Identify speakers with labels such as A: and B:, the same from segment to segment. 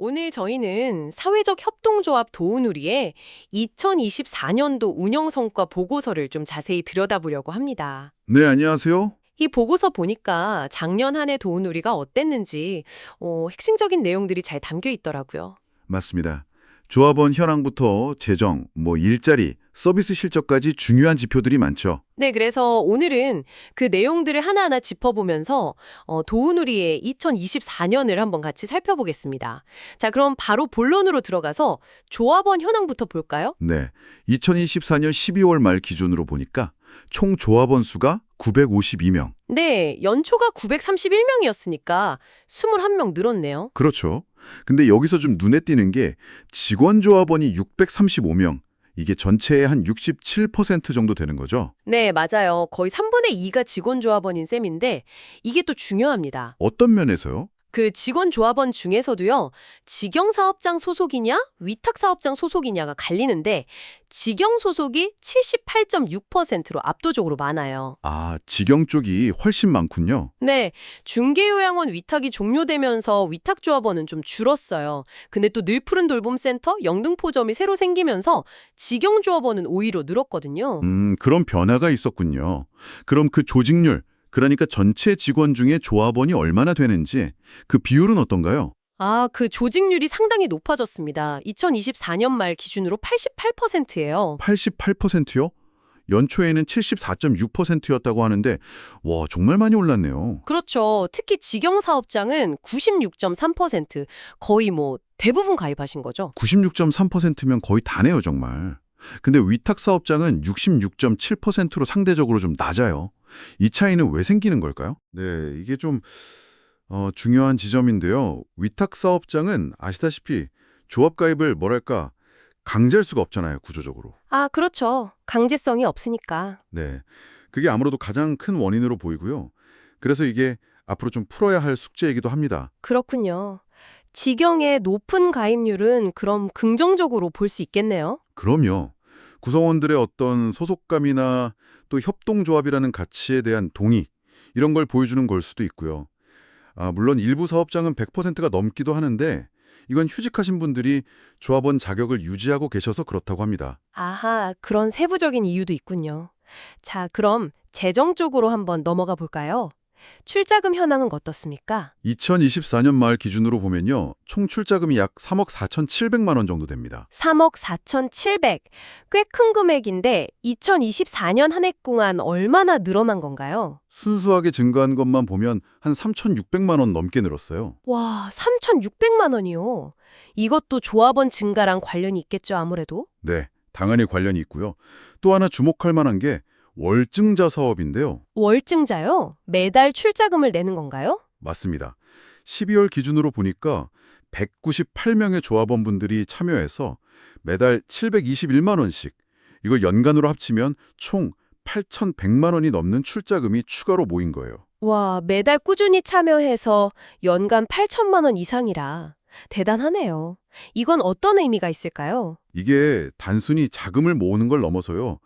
A: 오늘 저희는 사회적 협동조합 도우누리의 2024년도 운영 성과 보고서를 좀 자세히 들여다보려고 합니다.
B: 네, 안녕하세요.
A: 이 보고서 보니까 작년 한 해 도우누리가 어땠는지 어, 핵심적인 내용들이 잘 담겨 있더라고요.
B: 맞습니다. 조합원 현황부터 재정, 뭐 일자리, 서비스 실적까지 중요한 지표들이 많죠.
A: 네, 그래서 오늘은 그 내용들을 하나하나 짚어보면서 어, 도우누리의 2024년을 한번 같이 살펴보겠습니다. 자, 그럼 바로 본론으로 들어가서 조합원 현황부터 볼까요?
B: 네, 2024년 12월 말 기준으로 보니까 총 조합원 수가 952명.
A: 네, 연초가 931명이었으니까 21명 늘었네요.
B: 그렇죠. 근데 여기서 좀 눈에 띄는 게 직원 조합원이 635명. 이게 전체의 한 67% 정도 되는 거죠.
A: 네, 맞아요. 거의 3분의 2가 직원 조합원인 셈인데 이게 또 중요합니다.
B: 어떤 면에서요?
A: 그 직원 조합원 중에서도요. 직영 사업장 소속이냐, 위탁 사업장 소속이냐가 갈리는데 직영 소속이 78.6%로 압도적으로 많아요.
B: 아, 직영 쪽이 훨씬 많군요.
A: 네, 중개요양원 위탁이 종료되면서 위탁 조합원은 좀 줄었어요. 근데 또 늘푸른 돌봄센터, 영등포점이 새로 생기면서 직영 조합원은 오히려 늘었거든요.
B: 음, 그런 변화가 있었군요. 그럼 그 조직률, 그러니까 전체 직원 중에 조합원이 얼마나 되는지 그 비율은 어떤가요?
A: 아, 그 조직률이 상당히 높아졌습니다. 2024년 말 기준으로 88%예요.
B: 88%요? 연초에는 74.6%였다고 하는데 와, 정말 많이 올랐네요.
A: 그렇죠. 특히 직영 사업장은 96.3%, 거의 뭐 대부분 가입하신 거죠.
B: 96.3%면 거의 다네요, 정말. 근데 위탁 사업장은 66.7%로 상대적으로 좀 낮아요. 이 차이는 왜 생기는 걸까요? 네, 이게 좀 어, 중요한 지점인데요. 위탁 사업장은 아시다시피 조합 가입을 뭐랄까 강제할 수가 없잖아요, 구조적으로.
A: 아, 그렇죠. 강제성이 없으니까.
B: 네. 그게 아무래도 가장 큰 원인으로 보이고요. 그래서 이게 앞으로 좀 풀어야 할 숙제이기도 합니다.
A: 그렇군요. 직영의 높은 가입률은 그럼 긍정적으로 볼 수 있겠네요.
B: 그럼요. 구성원들의 어떤 소속감이나 또 협동조합이라는 가치에 대한 동의, 이런 걸 보여주는 걸 수도 있고요. 아, 물론 일부 사업장은 100%가 넘기도 하는데 이건 휴직하신 분들이 조합원 자격을 유지하고 계셔서 그렇다고 합니다.
A: 아하, 그런 세부적인 이유도 있군요. 자, 그럼 재정 쪽으로 한번 넘어가 볼까요? 출자금 현황은 어떻습니까?
B: 2024년 말 기준으로 보면요. 총 출자금이 약 3억 4,700만 원 정도 됩니다.
A: 3억 4,700. 꽤 큰 금액인데 2024년 한 해 동안 얼마나 늘어난 건가요?
B: 순수하게 증가한 것만 보면 한 3,600만 원 넘게 늘었어요.
A: 와, 3,600만 원이요. 이것도 조합원 증가랑 관련이 있겠죠, 아무래도?
B: 네, 당연히 관련이 있고요. 또 하나 주목할 만한 게 월증자 사업인데요.
A: 월증자요? 매달 출자금을 내는 건가요?
B: 맞습니다. 12월 기준으로 보니까 198명의 조합원분들이 참여해서 매달 721만 원씩, 이걸 연간으로 합치면 총 8,100만 원이 넘는 출자금이 추가로 모인 거예요.
A: 와, 매달 꾸준히 참여해서 연간 8천만 원 이상이라 대단하네요. 이건 어떤 의미가 있을까요?
B: 이게 단순히 자금을 모으는 걸 넘어서요.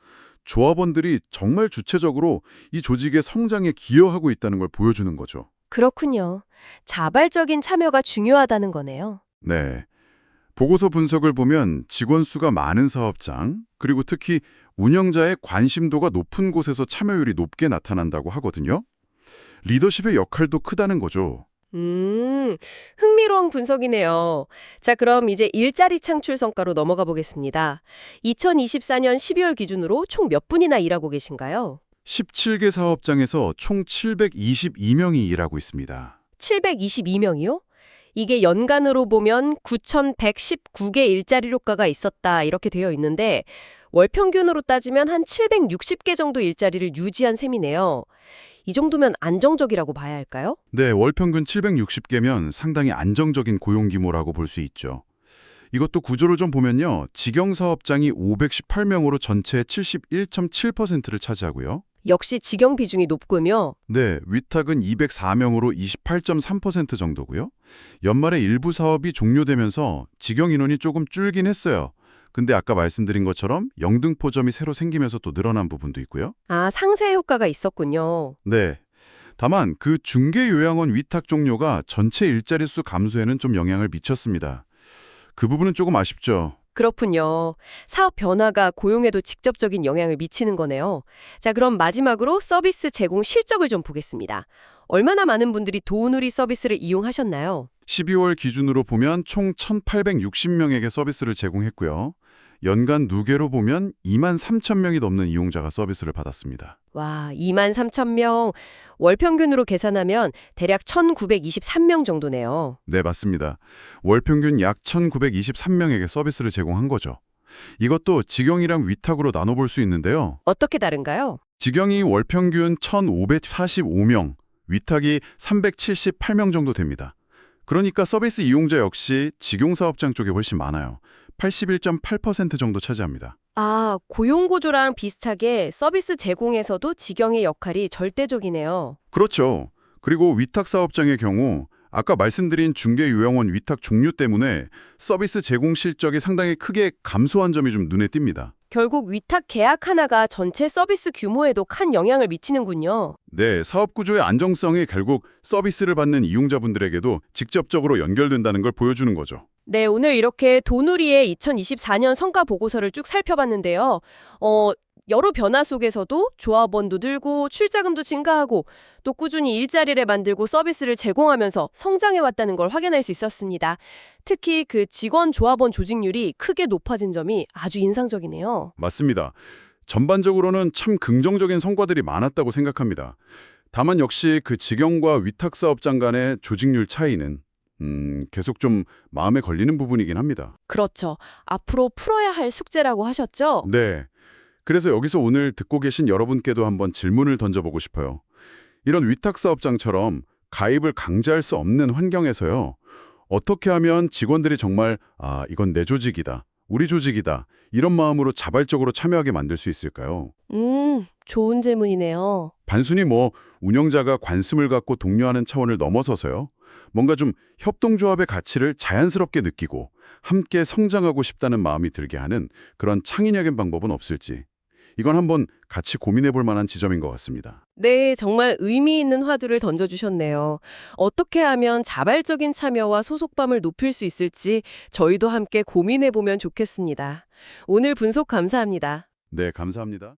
B: 조합원들이 정말 주체적으로 이 조직의 성장에 기여하고 있다는 걸 보여주는 거죠.
A: 그렇군요. 자발적인 참여가 중요하다는 거네요.
B: 네. 보고서 분석을 보면 직원 수가 많은 사업장, 그리고 특히 운영자의 관심도가 높은 곳에서 참여율이 높게 나타난다고 하거든요. 리더십의 역할도 크다는 거죠.
A: 음, 흥미로운 분석이네요. 자, 그럼 이제 일자리 창출 성과로 넘어가 보겠습니다. 2024년 12월 기준으로 총 몇 분이나 일하고 계신가요?
B: 17개 사업장에서 총 722명이 일하고 있습니다.
A: 722명이요? 이게 연간으로 보면 9,119개 일자리 효과가 있었다 이렇게 되어 있는데 월 평균으로 따지면 한 760개 정도 일자리를 유지한 셈이네요. 이 정도면 안정적이라고 봐야 할까요?
B: 네, 월 평균 760개면 상당히 안정적인 고용 규모라고 볼 수 있죠. 이것도 구조를 좀 보면요. 직영 사업장이 518명으로 전체의 71.7%를 차지하고요.
A: 역시 직영 비중이 높군요.
B: 네, 위탁은 204명으로 28.3% 정도고요. 연말에 일부 사업이 종료되면서 직영 인원이 조금 줄긴 했어요. 근데 아까 말씀드린 것처럼 영등포점이 새로 생기면서 또 늘어난 부분도 있고요.
A: 아, 상세 효과가 있었군요.
B: 네. 다만 그 중개 요양원 위탁 종료가 전체 일자리 수 감소에는 좀 영향을 미쳤습니다. 그 부분은 조금 아쉽죠.
A: 그렇군요. 사업 변화가 고용에도 직접적인 영향을 미치는 거네요. 자, 그럼 마지막으로 서비스 제공 실적을 좀 보겠습니다. 얼마나 많은 분들이 도우누리 서비스를 이용하셨나요?
B: 12월 기준으로 보면 총 1,860명에게 서비스를 제공했고요. 연간 누계로 보면 2만 3천 명이 넘는 이용자가 서비스를 받았습니다.
A: 와, 2만 3천 명. 월 평균으로 계산하면 대략 1,923명 정도네요.
B: 네, 맞습니다. 월 평균 약 1,923명에게 서비스를 제공한 거죠. 이것도 직영이랑 위탁으로 나눠볼 수 있는데요.
A: 어떻게 다른가요?
B: 직영이 월 평균 1,545명, 위탁이 378명 정도 됩니다. 그러니까 서비스 이용자 역시 직용사업장 쪽에 훨씬 많아요. 81.8% 정도 차지합니다.
A: 아, 고용구조랑 비슷하게 서비스 제공에서도 직영의 역할이 절대적이네요.
B: 그렇죠. 그리고 위탁사업장의 경우 아까 말씀드린 중개요양원 위탁 종류 때문에 서비스 제공 실적이 상당히 크게 감소한 점이 좀 눈에 띕니다.
A: 결국 위탁 계약 하나가 전체 서비스 규모에도 큰 영향을 미치는군요.
B: 네, 사업 구조의 안정성이 결국 서비스를 받는 이용자분들에게도 직접적으로 연결된다는 걸 보여주는 거죠.
A: 네, 오늘 이렇게 도누리의 2024년 성과 보고서를 쭉 살펴봤는데요. 어, 여러 변화 속에서도 조합원도 늘고 출자금도 증가하고 또 꾸준히 일자리를 만들고 서비스를 제공하면서 성장해 왔다는 걸 확인할 수 있었습니다. 특히 그 직원 조합원 조직률이 크게 높아진 점이 아주 인상적이네요.
B: 맞습니다. 전반적으로는 참 긍정적인 성과들이 많았다고 생각합니다. 다만 역시 그 직영과 위탁사업장 간의 조직률 차이는 음, 계속 좀 마음에 걸리는 부분이긴 합니다.
A: 그렇죠. 앞으로 풀어야 할 숙제라고 하셨죠?
B: 네. 그래서 여기서 오늘 듣고 계신 여러분께도 한번 질문을 던져보고 싶어요. 이런 위탁사업장처럼 가입을 강제할 수 없는 환경에서요. 어떻게 하면 직원들이 정말 아, 이건 내 조직이다. 우리 조직이다. 이런 마음으로 자발적으로 참여하게 만들 수 있을까요?
A: 음, 좋은 질문이네요.
B: 단순히 뭐 운영자가 관심을 갖고 독려하는 차원을 넘어서서요. 뭔가 좀 협동조합의 가치를 자연스럽게 느끼고 함께 성장하고 싶다는 마음이 들게 하는 그런 창의적인 방법은 없을지. 이건 한번 같이 고민해 볼 만한 지점인 것 같습니다.
A: 네, 정말 의미 있는 화두를 던져주셨네요. 어떻게 하면 자발적인 참여와 소속감을 높일 수 있을지 저희도 함께 고민해 보면 좋겠습니다. 오늘 분석 감사합니다.
B: 네, 감사합니다.